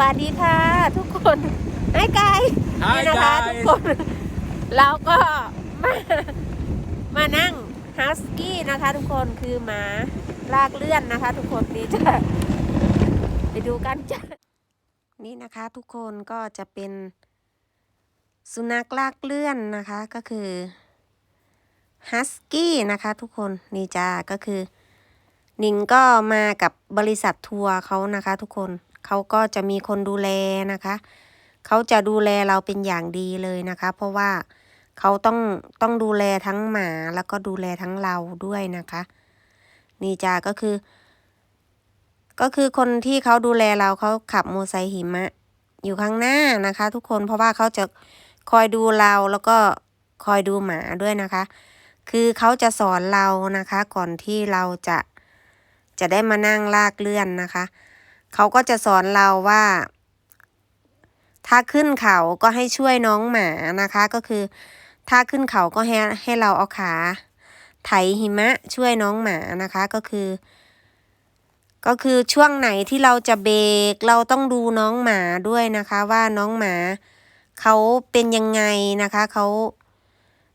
วัสดีค่ะ ทุกคนไอ้ไก่ Hi นี่นะคะ guys ทุกคน เราก็มามานั่งฮัสกี้นะคะ ทุกคนคือหมาลากเลื่อนนะคะ ทุกคนนี่จะไปดูกันจ้ะนี่นะคะทุกคนก็จะเป็นสุนัขลากเลื่อนนะคะก็คือฮัสกี้นะคะ ทุกคนนี่จ้าก็คือหนิงก็มากับบริษัททัวร์เขานะคะ ทุกคน เขาก็จะมีคนดูแลนะคะ เขาจะดูแลเราเป็นอย่างดีเลยนะคะ เพราะว่าเขาต้องต้องดูแลทั้งหมาแล้วก็ดูแลทั้งเราด้วยนะคะ นี่จ้าก็คือ ก็คือคนที่เขาดูแลเราเขาขับมอไซค์หิมะ อยู่ข้างหน้านะคะ ทุกคนเพราะว่าเขาจะคอยดูเราแล้วก็คอยดูหมาด้วยนะคะ คือเขาจะสอนเรานะคะ ก่อนที่เราจะจะได้มานั่งลากเลื่อนนะคะ เขาก็จะสอนเราว่า ถ้าขึ้นเขาก็ให้ช่วยน้องหมานะคะ ก็คือ ถ้าขึ้นเขาก็ให้ให้เราเอาขาไถหิมะช่วยน้องหมานะคะก็คือ ก็คือช่วงไหนที่เราจะเบรกเราต้องดูน้องหมาด้วยนะคะว่าน้องหมาเขาเป็นยังไงนะคะเขา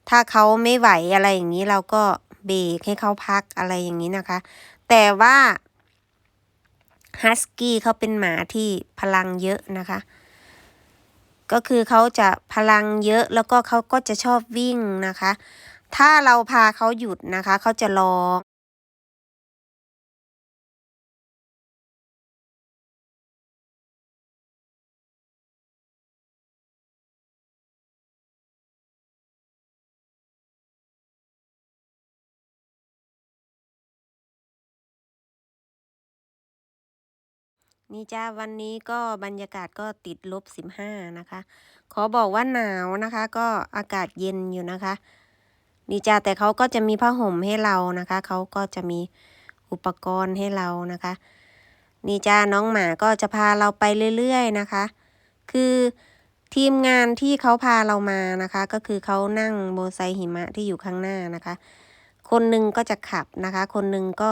ถ้าเขาไม่ไหวอะไรอย่างนี้เราก็เบรกให้เขาพักอะไรอย่างนี้นะคะ แต่ว่า ฮัสกี้เขาเป็นหมาที่พลังเยอะนะคะ ก็คือเขาจะพลังเยอะแล้วก็เขาก็จะชอบวิ่งนะคะ ถ้าเราพาเขาหยุดนะคะ เขาจะร้อง นี่จ้าวันนี้ก็บรรยากาศก็ติดลบสิบห้านะคะ ขอบอกว่าหนาวนะคะ ก็อากาศเย็นอยู่นะคะ นี่จ้าแต่เขาก็จะมีผ้าห่มให้เรานะคะเขาก็จะมีอุปกรณ์ให้เรานะคะ นี่จ้าน้องหมาก็จะพาเราไปเรื่อยๆนะคะ คือทีมงานที่เขาพาเรามานะคะ ก็คือเขานั่งโมอไซหิมะที่อยู่ข้างหน้านะคะ คนหนึ่งก็จะขับนะคะ คนหนึ่งก็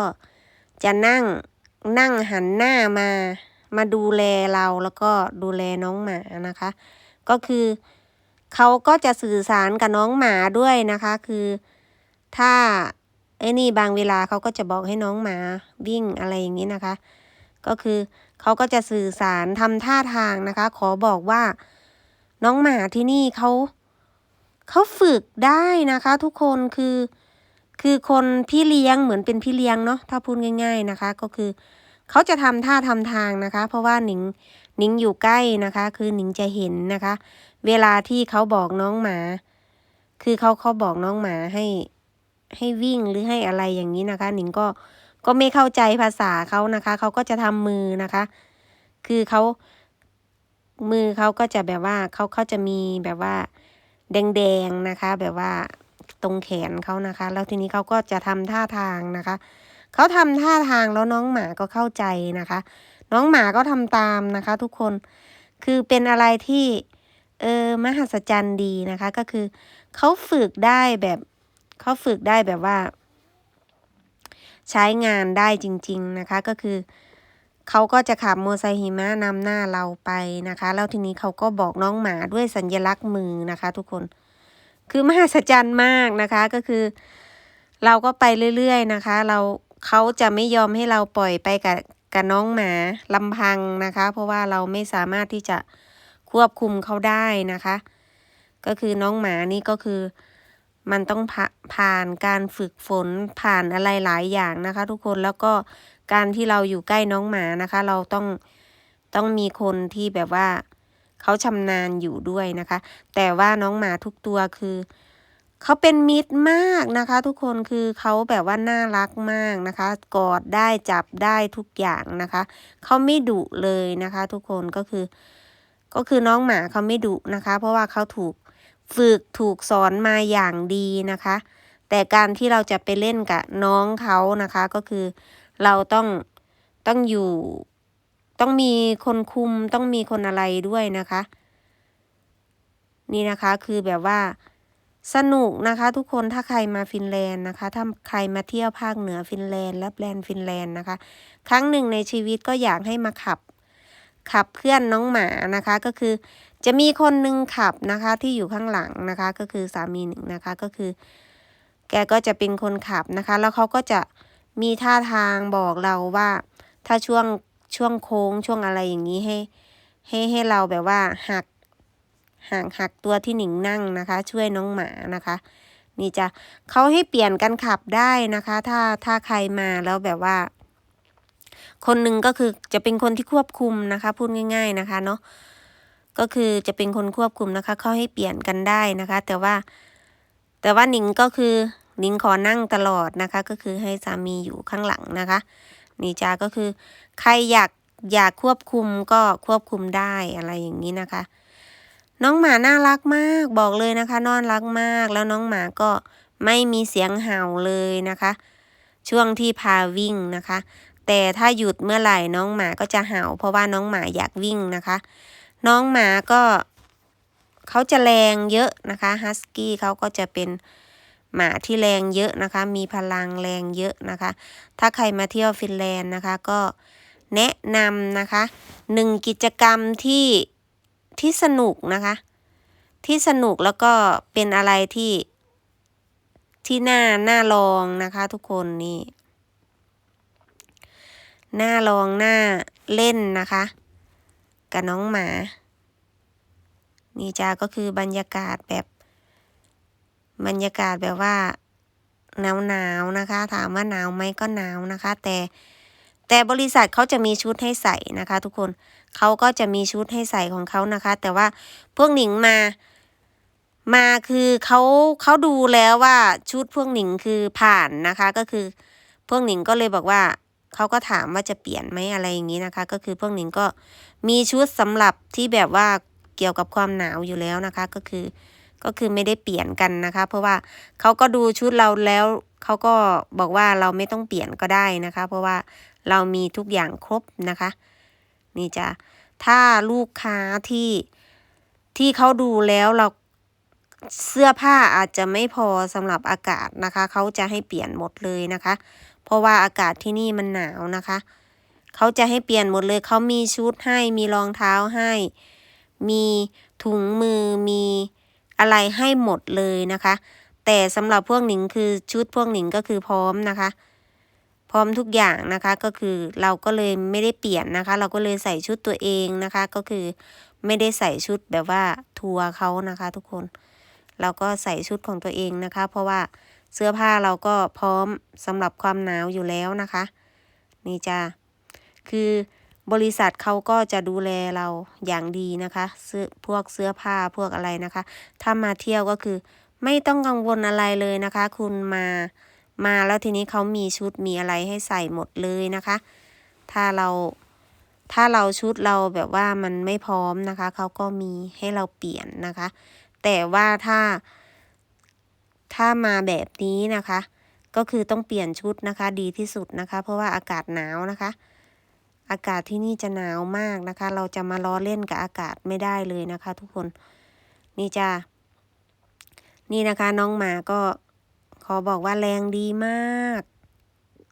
จะนั่ง นั่งหันหน้ามา มาดูแลเราแล้วก็ดูแลน้องหมานะคะ ก็คือเขาก็จะสื่อสารกับน้องหมาด้วยนะคะ คือถ้าไอ้นี่บางเวลาเขาก็จะบอกให้น้องหมาวิ่งอะไรอย่างนี้นะคะ ก็คือเขาก็จะสื่อสารทำท่าทางนะคะ ขอบอกว่า น้องหมาที่นี่เขาเขาฝึกได้นะคะ ทุกคนคือ คือคนพี่เลี้ยงเหมือนเป็นพี่เลี้ยงเนาะถ้าพูดง่าย ๆนะคะ ก็คือ เขาจะทำท่าทำทางนะคะ เพราะว่าหนิงหนิงอยู่ใกล้นะคะ คือหนิงจะเห็นนะคะ เวลาที่เขาบอกน้องหมา คือเขาเขาบอกน้องหมาให้ให้วิ่งหรือให้อะไรอย่างนี้นะคะ หนิงก็ก็ไม่เข้าใจภาษาเขานะคะ เขาก็จะทำมือนะคะ คือเขามือเขาก็จะแบบว่าเขาเขาจะมีแบบว่า แดงๆนะคะ แบบว่า ตรงแขนเขานะคะ แล้วทีนี้เขาก็จะทำท่าทางนะคะเขาทำท่าทางแล้วน้องหมาก็เข้าใจนะคะ น้องหมาก็ทำตามนะคะ ทุกคนคือเป็นอะไรที่เออมหัศจรรย์ดีนะคะ ก็คือเขาฝึกได้แบบเขาฝึกได้แบบว่า ใช้งานได้จริง ๆนะคะ ก็คือเขาก็จะขับโมไซค์หิมะนำหน้าเราไปนะคะ แล้วทีนี้เขาก็บอกน้องหมาด้วยสัญลักษณ์มือนะคะ ทุกคน คือมหัศจรรย์มากนะคะก็คือ เราก็ไปเรื่อยๆนะคะ เราเขาจะไม่ยอมให้เราปล่อยไปกับกับน้องหมาลำพังนะคะ เพราะว่าเราไม่สามารถที่จะควบคุมเขาได้นะคะ ก็คือน้องหมานี่ก็คือ มันต้องผ่าผ่านการฝึกฝนผ่านอะไรหลายอย่างนะคะ ทุกคนแล้วก็การที่เราอยู่ใกล้น้องหมานะคะ เราต้องต้องมีคนที่แบบว่า เขาชำนาญอยู่ด้วยนะคะ แต่ว่าน้องหมาทุกตัวคือเขาเป็นมิตรมากนะคะ ทุกคนคือเขาแบบว่าน่ารักมากนะคะ กอดได้จับได้ทุกอย่างนะคะเขาไม่ดุเลยนะคะ ทุกคนก็คือ ก็คือน้องหมาเขาไม่ดุนะคะ เพราะว่าเขาถูกฝึกถูกสอนมาอย่างดีนะคะ แต่การที่เราจะไปเล่นกับน้องเขานะคะ ก็คือเราต้องต้องอยู่ ต้องมีคนคุมต้องมีคนอะไรด้วยนะคะ นี่นะคะคือแบบว่าสนุกนะคะทุกคนถ้าใครมาฟินแลนด์นะคะ ถ้าใครมาเที่ยวภาคเหนือฟินแลนด์และแบรนด์ฟินแลนด์นะคะ ครั้งหนึ่งในชีวิตก็อยากให้มาขับ ขับเคลื่อนน้องหมานะคะก็คือจะมีคนหนึ่งขับนะคะที่อยู่ข้างหลังนะคะ ก็คือสามีหนึ่งนะคะก็คือ แกก็จะเป็นคนขับนะคะ แล้วเขาก็จะมีท่าทางบอกเราว่า ถ้าช่วง ช่วงโค้งช่วงอะไรอย่างนี้ให้ ให้ให้เราแบบว่าหักห่างหักตัวที่หนิงนั่งนะคะ ช่วยน้องหมานะคะ นี่จะเขาให้เปลี่ยนกันขับได้นะคะ ถ้าถ้าใครมาแล้วแบบว่า คนหนึ่งก็คือจะเป็นคนที่ควบคุมนะคะ พูดง่าย ๆนะคะเนาะก็คือจะเป็นคนควบคุมนะคะเขาให้เปลี่ยนกันได้นะคะ แต่ว่า แต่ว่าหนิงก็คือหนิงขอนั่งตลอดนะคะ ก็คือให้สามีอยู่ข้างหลังนะคะ นี่จ้าก็คือ ใครอยากอยากควบคุมก็ควบคุมได้อะไรอย่างนี้นะคะ น้องหมาน่ารักมากบอกเลยนะคะนอนรักมากแล้วน้องหมาก็ไม่มีเสียงเห่าเลยนะคะ ช่วงที่พาวิ่งนะคะ แต่ถ้าหยุดเมื่อไหร่น้องหมาก็จะเห่า เพราะว่าน้องหมาอยากวิ่งนะคะ น้องหมาก็เขาจะแรงเยอะนะคะฮัสกี้เขาก็จะเป็น หมาที่แรงเยอะนะคะ มีพลังแรงเยอะนะคะ ถ้าใครมาเที่ยวฟินแลนด์นะคะ ก็แนะนำนะคะหนึ่งกิจกรรมที่ที่สนุกนะคะ ที่สนุกแล้วก็เป็นอะไรที่ที่น่าน่าลองนะคะ ทุกคนนี่น่าลองน่าเล่นนะคะ กับน้องหมา นี่จ้าก็คือบรรยากาศแบบ บรรยากาศแบบว่าหนาวหนาวนะคะ ถามว่าหนาวไหมก็หนาวนะคะ แต่แต่บริษัทเขาจะมีชุดให้ใส่นะคะ ทุกคนเขาก็จะมีชุดให้ใส่ของเขานะคะ แต่ว่าพวกหนิงมา มาคือเขาเขาดูแล้วว่าชุดพวกหนิงคือผ่านนะคะ ก็คือพวกหนิงก็เลยบอกว่าเขาก็ถามว่าจะเปลี่ยนไหมอะไรอย่างนี้นะคะ ก็คือพวกหนิงก็มีชุดสำหรับที่แบบว่าเกี่ยวกับความหนาวอยู่แล้วนะคะ ก็คือ ก็คือไม่ได้เปลี่ยนกันนะคะ เพราะว่าเขาก็ดูชุดเราแล้วเขาก็บอกว่าเราไม่ต้องเปลี่ยนก็ได้นะคะ เพราะว่าเรามีทุกอย่างครบนะคะ นี่จ้ะถ้าลูกค้าที่ที่เขาดูแล้วเราเสื้อผ้าอาจจะไม่พอสำหรับอากาศนะคะ เขาจะให้เปลี่ยนหมดเลยนะคะ เพราะว่าอากาศที่นี่มันหนาวนะคะ เขาจะให้เปลี่ยนหมดเลย เขามีชุดให้ มีรองเท้าให้ มีถุงมือ มี อะไรให้หมดเลยนะคะ แต่สำหรับพวกหนิงคือชุดพวกหนิงก็คือพร้อมนะคะ พร้อมทุกอย่างนะคะก็คือเราก็เลยไม่ได้เปลี่ยนนะคะ เราก็เลยใส่ชุดตัวเองนะคะ ก็คือไม่ได้ใส่ชุดแบบว่าทัวร์เขานะคะ ทุกคน เราก็ใส่ชุดของตัวเองนะคะ เพราะว่าเสื้อผ้าเราก็พร้อมสำหรับความหนาวอยู่แล้วนะคะ นี่จ้าคือ บริษัทเขาก็จะดูแลเราอย่างดีนะคะเสื้อพวกเสื้อผ้าพวกอะไรนะคะ ถ้ามาเที่ยวก็คือไม่ต้องกังวลอะไรเลยนะคะ คุณมามาแล้วทีนี้เขามีชุดมีอะไรให้ใส่หมดเลยนะคะ ถ้าเราถ้าเราชุดเราแบบว่ามันไม่พร้อมนะคะ เขาก็มีให้เราเปลี่ยนนะคะ แต่ว่าถ้า ถ้ามาแบบนี้นะคะ ก็คือต้องเปลี่ยนชุดนะคะ ดีที่สุดนะคะ เพราะว่าอากาศหนาวนะคะ อากาศที่นี่จะหนาวมากนะคะ เราจะมาล้อเล่นกับอากาศไม่ได้เลยนะคะ ทุกคน นี่จ้านี่นะคะน้องหมาก็ขอบอกว่าแรงดีมาก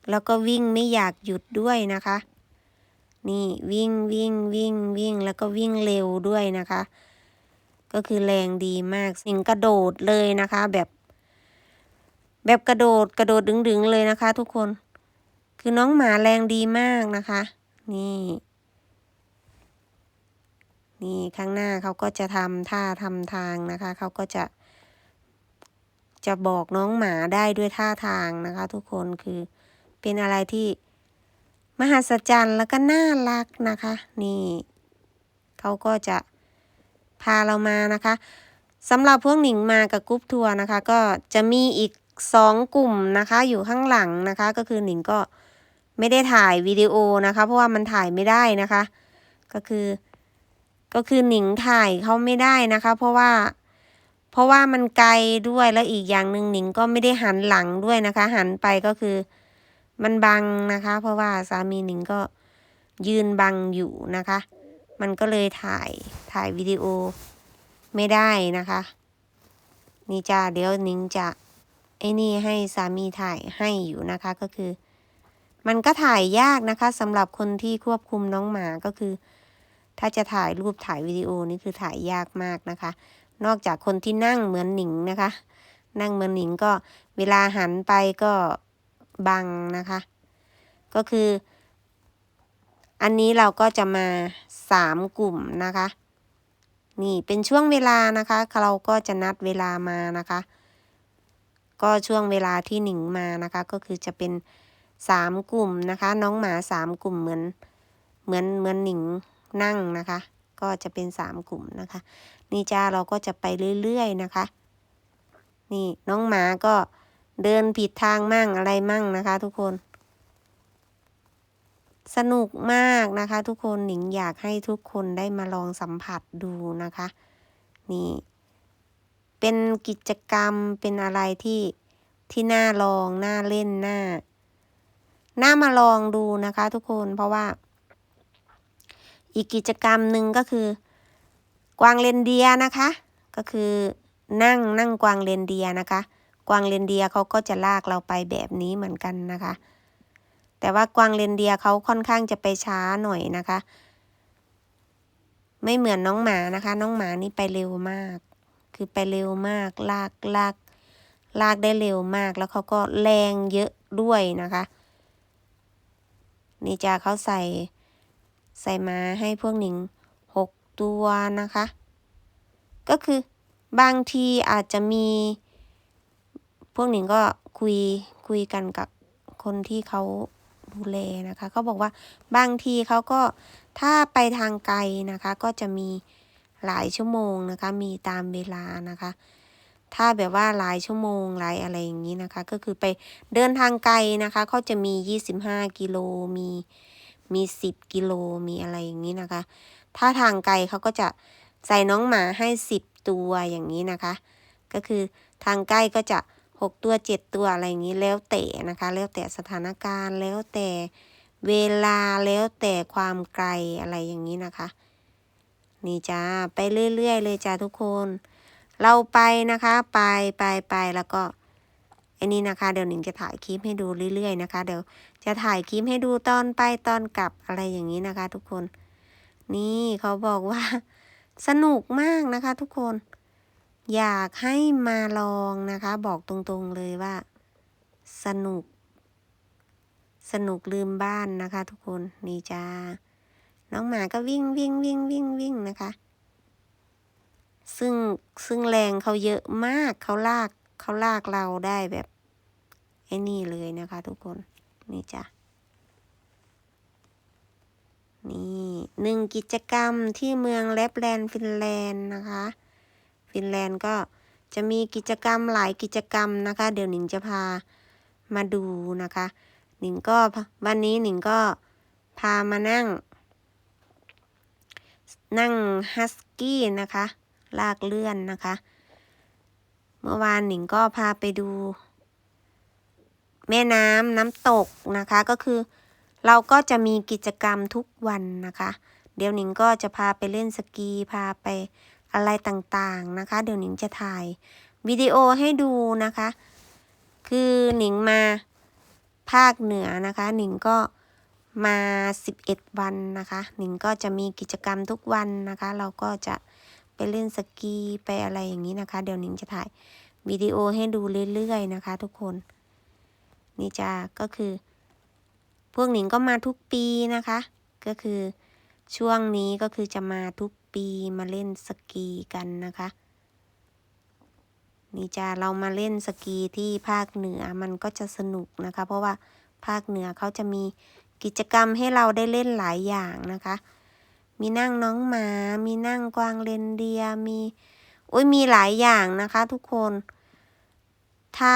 แล้วก็วิ่งไม่อยากหยุดด้วยนะคะ นี่วิ่งวิ่งวิ่งวิ่งแล้วก็วิ่งเร็วด้วยนะคะ ก็คือแรงดีมากสิ่งกระโดดเลยนะคะ แบบ แบบกระโดดกระโดดดึงๆเลยนะคะ ทุกคน คือน้องหมาแรงดีมากนะคะ นี่ นี่ข้างหน้าเขาก็จะทำท่าทำทางนะคะ เขาก็จะ จะบอกน้องหมาได้ด้วยท่าทางนะคะ ทุกคนคือเป็นอะไรที่มหัศจรรย์แล้วก็น่ารักนะคะ นี่เขาก็จะพาเรามานะคะสำหรับพวกหนิงมากับกรุ๊ปทัวร์นะคะ ก็จะมีอีกสองกลุ่มนะคะ อยู่ข้างหลังนะคะ ก็คือหนิงก็ ไม่ได้ถ่ายวิดีโอนะคะ เพราะว่ามันถ่ายไม่ได้นะคะ ก็คือ ก็คือหนิงถ่ายเขาไม่ได้นะคะ เพราะว่า เพราะว่ามันไกลด้วยแล้วอีกอย่างหนึ่งหนิงก็ไม่ได้หันหลังด้วยนะคะ หันไปก็คือ มันบังนะคะ เพราะว่าสามีหนิงก็ยืนบังอยู่นะคะ มันก็เลยถ่ายถ่ายวิดีโอไม่ได้นะคะ นี่จ้าเดี๋ยวหนิงจะไอ้นี่ให้สามีถ่ายให้อยู่นะคะก็คือ มันก็ถ่ายยากนะคะสำหรับคนที่ควบคุมน้องหมาก็คือ ถ้าจะถ่ายรูปถ่ายวิดีโอนี่คือถ่ายยากมากนะคะ นอกจากคนที่นั่งเหมือนหนิงนะคะ นั่งเหมือนหนิงก็เวลาหันไปก็บังนะคะ ก็คือ อันนี้เราก็จะมาสามกลุ่มนะคะ นี่เป็นช่วงเวลานะคะเราก็จะนัดเวลามานะคะ ก็ช่วงเวลาที่หนิงมานะคะ ก็คือจะเป็น สามกลุ่มนะคะ น้องหมาสามกลุ่มเหมือนเหมือนเหมือนหนิงนั่งนะคะ ก็จะเป็นสามกลุ่มนะคะ นี่จ้าเราก็จะไปเรื่อยๆนะคะ นี่น้องหมาก็เดินผิดทางมั่งอะไรมั่งนะคะ ทุกคน สนุกมากนะคะ ทุกคนหนิงอยากให้ทุกคนได้มาลองสัมผัสดูนะคะ นี่ เป็นกิจกรรมเป็นอะไรที่ที่น่าลองน่าเล่นน่า น่ามาลองดูนะคะทุกคนเพราะว่า อีกกิจกรรมหนึ่งก็คือ กวางเรนเดียนะคะ ก็คือนั่งนั่งกวางเรนเดียนะคะ กวางเรนเดียเขาก็จะลากเราไปแบบนี้เหมือนกันนะคะ แต่ว่ากวางเรนเดียเขาค่อนข้างจะไปช้าหน่อยนะคะ ไม่เหมือนน้องหมานะคะ น้องหมานี่ไปเร็วมาก คือไปเร็วมากลากลากลากได้เร็วมากแล้วเขาก็แรงเยอะด้วยนะคะ นี่จ้าเขาใส่ใส่มาให้พวกหนิงหกตัวนะคะ ก็คือบางทีอาจจะมี พวกหนิงก็คุยคุยกันกับคนที่เขาดูแลนะคะเขาบอกว่าบางทีเขาก็ถ้าไปทางไกลนะคะ ก็จะมีหลายชั่วโมงนะคะ มีตามเวลานะคะ ถ้าแบบว่าหลายชั่วโมงหลายอะไรอย่างนี้นะคะ ก็คือไปเดินทางไกลนะคะเขาจะมี 25 กิโลมีมี 10 กิโลมีอะไรอย่างนี้นะคะ ถ้าทางไกลเขาก็จะใส่น้องหมาให้ 10 ตัวอย่างนี้นะคะ ก็คือทางใกล้ก็จะ 6 ตัว 7 ตัวอะไรอย่างนี้แล้วแต่นะคะ แล้วแต่สถานการณ์แล้วแต่เวลาแล้วแต่ความไกลอะไรอย่างนี้นะคะ นี่จ้าไปเรื่อยๆเลยจ้าทุกคน เราไปนะคะ ไปไปไปแล้วก็อ้นี่นะคะ เดี๋ยวหนิงจะถ่ายคลิปให้ดูเรื่อยๆนะคะ เดี๋ยวจะถ่ายคลิปให้ดูตอนไปตอนกลับอะไรอย่างนี้นะคะ ทุกคน นี่เขาบอกว่า สนุกมากนะคะ ทุกคน อยากให้มาลองนะคะ บอกตรงๆเลยว่า สนุก สนุกลืมบ้านนะคะ ทุกคนนี่จ้าน้องหมาก็วิ่งวิ่งวิ่งวิ่งวิ่งนะคะ ซึ่งซึ่งแรงเขาเยอะมากเขาลากเขาลากเราได้แบบไอ้นี่เลยนะคะ ทุกคนนี่จ้ะนี่หนึ่งกิจกรรมที่เมืองแลปแลนด์ฟินแลนด์นะคะ ฟินแลนด์ก็จะมีกิจกรรมหลายกิจกรรมนะคะ เดี๋ยวหนิงจะพามาดูนะคะ หนิงก็วันนี้หนิงก็พามานั่ง นั่งฮัสกี้นะคะ ลากเลื่อนนะคะ เมื่อวานหนิงก็พาไปดู แม่น้ำน้ำตกนะคะก็คือ เราก็จะมีกิจกรรมทุกวันนะคะ เดี๋ยวหนิงก็จะพาไปเล่นสกีพาไปอะไรต่างๆนะคะ เดี๋ยวหนิงจะถ่ายวิดีโอให้ดูนะคะ คือหนิงมาภาคเหนือนะคะ หนิงก็มา 11 วันนะคะ หนิงก็จะมีกิจกรรมทุกวันนะคะ เราก็จะ ไปเล่นสกีไปอะไรอย่างนี้นะคะ เดี๋ยวนิงจะถ่ายวิดีโอให้ดูเรื่อยๆนะคะ ทุกคน นี่จ้าก็คือ พวกหนิงก็มาทุกปีนะคะ ก็คือช่วงนี้ก็คือจะมาทุกปีมาเล่นสกีกันนะคะ นี่จ้าเรามาเล่นสกีที่ภาคเหนือมันก็จะสนุกนะคะ เพราะว่าภาคเหนือเขาจะมีกิจกรรมให้เราได้เล่นหลายอย่างนะคะ มีนั่งน้องหมา มีนั่งกวางเรนเดีย มี อุ้ยมีหลายอย่างนะคะทุกคน ถ้า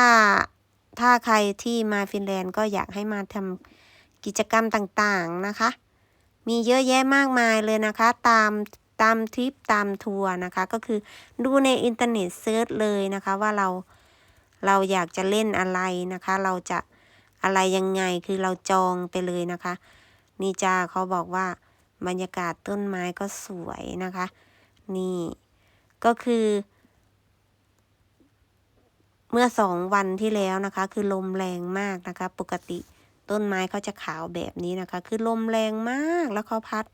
ถ้าใครที่มาฟินแลนด์ก็อยากให้มาทำกิจกรรมต่างๆนะคะ มีเยอะแยะมากมายเลยนะคะ ตามตามทริปตามทัวร์นะคะ ก็คือดูในอินเทอร์เน็ตเซิร์ชเลยนะคะ ว่าเราเราอยากจะเล่นอะไรนะคะ เราจะอะไรยังไงคือเราจองไปเลยนะคะ นี่จ้าเขาบอกว่า บรรยากาศต้นไม้ก็สวยนะคะ นี่ก็คือ เมื่อสองวันที่แล้วนะคะ คือลมแรงมากนะคะ ปกติต้นไม้เขาจะขาวแบบนี้นะคะ คือลมแรงมากแล้วเขาพัด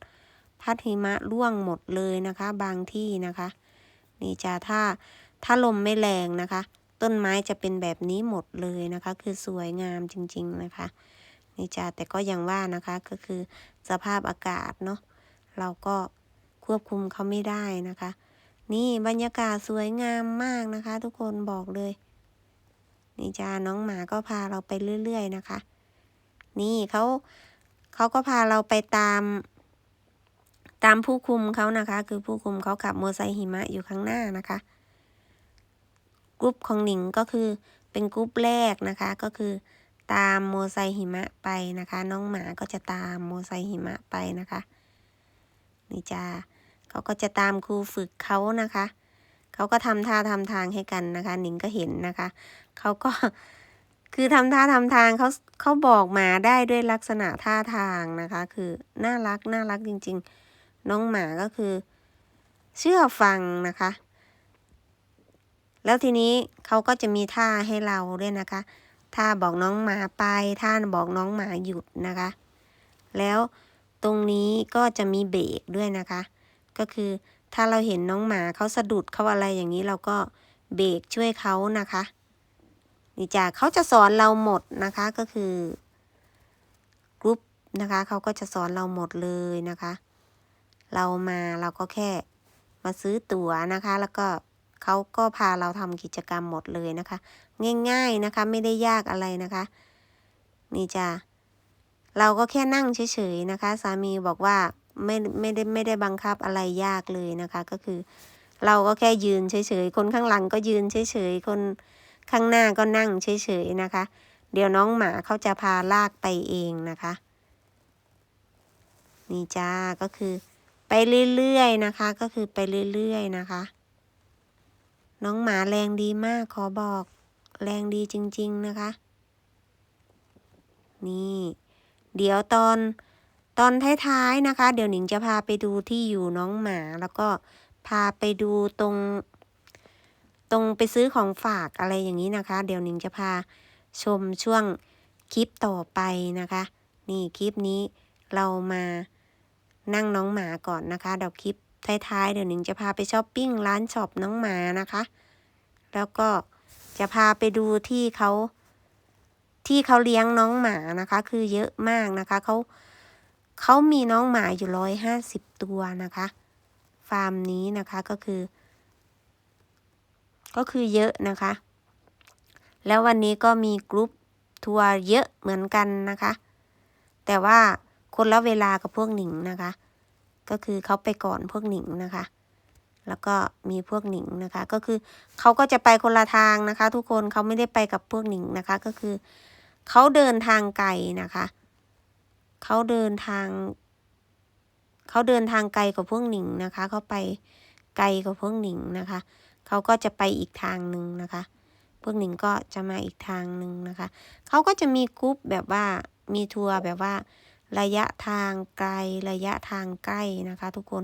พัดหิมะร่วงหมดเลยนะคะ บางที่นะคะ นี่จ้าถ้าถ้าลมไม่แรงนะคะ ต้นไม้จะเป็นแบบนี้หมดเลยนะคะ คือสวยงามจริง ๆ นะคะ นี่จ้าแต่ก็ยังว่านะคะก็คือสภาพอากาศเนาะเราก็ควบคุมเขาไม่ได้นะคะ นี่บรรยากาศสวยงามมากนะคะ ทุกคนบอกเลย นี่จ้าน้องหมาก็พาเราไปเรื่อย ๆ นะคะ นี่เขาเขาก็พาเราไปตาม ตามผู้คุมเขานะคะ คือผู้คุมเขาขับมอเตอร์ไซค์หิมะอยู่ข้างหน้านะคะกรุ๊ปของหนิงก็คือเป็นกรุ๊ปแรกนะคะก็คือ ตามโมไซหิมะไปนะคะ น้องหมาก็จะตามโมไซหิมะไปนะคะนี่จ้าเขาก็จะตามครูฝึกเขานะคะเขาก็ทำท่าทำทางให้กันนะคะหนิงก็เห็นนะคะเขาก็คือทำท่าทำทางเขาเขาบอกหมาได้ด้วยลักษณะท่าทางนะคะ คือน่ารักน่ารักจริง ๆ น้องหมาก็คือ เชื่อฟังนะคะ แล้วทีนี้เขาก็จะมีท่าให้เราด้วยนะคะ ท่าบอกน้องหมาไปท่านบอกน้องหมาหยุดนะคะ แล้วตรงนี้ก็จะมีเบรกด้วยนะคะ ก็คือถ้าเราเห็นน้องหมาเขาสะดุดเขาอะไรอย่างนี้เราก็เบรกช่วยเขานะคะนี่จ้ะเขาจะสอนเราหมดนะคะก็คือกรุ๊ปนะคะเขาก็จะสอนเราหมดเลยนะคะ เรามาเราก็แค่มาซื้อตั๋วนะคะ แล้วก็ เขาก็พาเราทำกิจกรรมหมดเลยนะคะ ง่ายๆนะคะไม่ได้ยากอะไรนะคะ นี่จ้ะเราก็แค่นั่งเฉยๆนะคะ สามีบอกว่าไม่ไม่ได้ไม่ได้บังคับอะไรยากเลยนะคะ ก็คือ เราก็แค่ยืนเฉยๆคนข้างหลังก็ยืนเฉยๆคนข้างหน้าก็นั่งเฉยๆนะคะ เดี๋ยวน้องหมาเขาจะพาลากไปเองนะคะ นี่จ้าก็คือไปเรื่อยๆนะคะ ก็คือไปเรื่อยๆนะคะ น้องหมาแรงดีมากขอบอก แรงดีจริง ๆนะคะ นี่ เดี๋ยวตอนตอนท้ายๆนะคะ เดี๋ยวหนิงจะพาไปดูที่อยู่น้องหมา แล้วก็พาไปดูตรง ตรงไปซื้อของฝากอะไรอย่างนี้นะคะ เดี๋ยวหนิงจะพาชมช่วงคลิปต่อไปนะคะ นี่คลิปนี้เรามานั่งน้องหมาก่อนนะคะเดี๋ยวคลิป ท้ายๆ เดี๋ยวหนิงจะพาไปช้อปปิ้งร้านช็อปน้องหมานะคะ แล้วก็จะพาไปดูที่เขาที่เขาเลี้ยงน้องหมานะคะ คือเยอะมากนะคะเขาเขามีน้องหมาอยู่ร้อยห้าสิบตัวนะคะ ฟาร์มนี้นะคะก็คือ ก็คือเยอะนะคะ แล้ววันนี้ก็มีกรุ๊ปทัวร์เยอะเหมือนกันนะคะ แต่ว่าคนละเวลากับพวกหนิงนะคะ ก็คือเขาไปก่อนพวกหนิงนะคะ แล้วก็มีพวกหนิงนะคะ ก็คือเขาก็จะไปคนละทางนะคะ ทุกคนเขาไม่ได้ไปกับพวกหนิงนะคะ ก็คือเขาเดินทางไกลนะคะเขาเดินทางเขาเดินทางไกลกว่าพวกหนิงนะคะเขาไปไกลกว่าพวกหนิงนะคะเขาก็จะไปอีกทางหนึ่งนะคะ พวกหนิงก็จะมาอีกทางหนึ่งนะคะเขาก็จะมีกรุ๊ปแบบว่ามีทัวร์แบบว่า ระยะทางไกลระยะทางใกล้นะคะทุกคน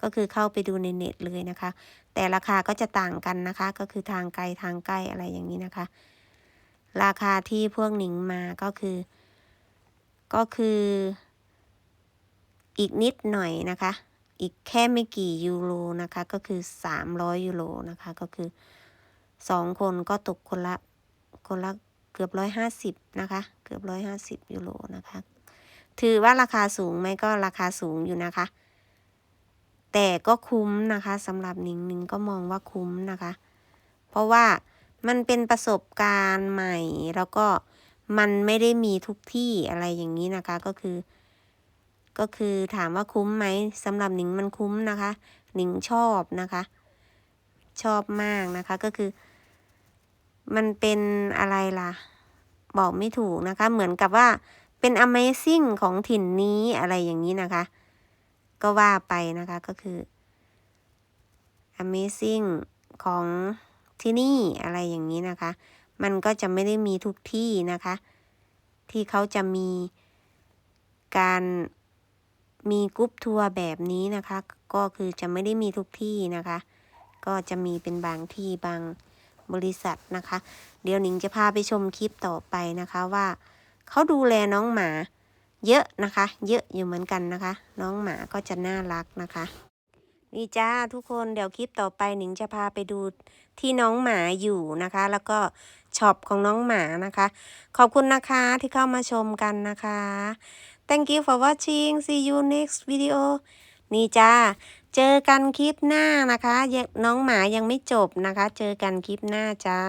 ก็คือเข้าไปดูในเน็ตเลยนะคะ แต่ราคาก็จะต่างกันนะคะ ก็คือทางไกลทางใกล้อะไรอย่างนี้นะคะ ราคาที่พวกหนิงมาก็คือ ก็คือ อีกนิดหน่อยนะคะ อีกแค่ไม่กี่ยูโรนะคะ ก็คือสามร้อยยูโรนะคะ ก็คือสองคนก็ตกคนละคนละเกือบร้อยห้าสิบนะคะ เกือบร้อยห้าสิบยูโรนะคะ ถือว่าราคาสูงไหมก็ราคาสูงอยู่นะคะ แต่ก็คุ้มนะคะสำหรับหนิงหนิงก็มองว่าคุ้มนะคะ เพราะว่ามันเป็นประสบการณ์ใหม่ แล้วก็มันไม่ได้มีทุกที่อะไรอย่างนี้นะคะก็คือ ก็คือถามว่าคุ้มไหมสำหรับหนิงมันคุ้มนะคะ หนิงชอบนะคะ ชอบมากนะคะก็คือ มันเป็นอะไรล่ะ บอกไม่ถูกนะคะ เหมือนกับว่า เป็น Amazing ของถิ่นนี้อะไรอย่างนี้นะคะ ก็ว่าไปนะคะก็คือ Amazing ของที่นี่อะไรอย่างนี้นะคะ มันก็จะไม่ได้มีทุกที่นะคะ ที่เขาจะมีการมีกรุ๊ปทัวร์แบบนี้นะคะ ก็คือจะไม่ได้มีทุกที่นะคะ ก็จะมีเป็นบางที่บางบริษัทนะคะ เดี๋ยวหนิงจะพาไปชมคลิปต่อไปนะคะว่า เขาดูแลน้องหมา เยอะนะคะ เยอะอยู่เหมือนกันนะคะ น้องหมาก็จะน่ารักนะคะนี่จ้าทุกคนเดี๋ยวคลิปต่อไปหนิงจะพาไปดูที่น้องหมาอยู่นะคะ แล้วก็ช็อปของน้องหมานะคะ ขอบคุณนะคะที่เข้ามาชมกันนะคะ thank you for watching see you next video นี่จ้าเจอกันคลิปหน้านะคะ น้องหมายังไม่จบนะคะ เจอกันคลิปหน้าจ้า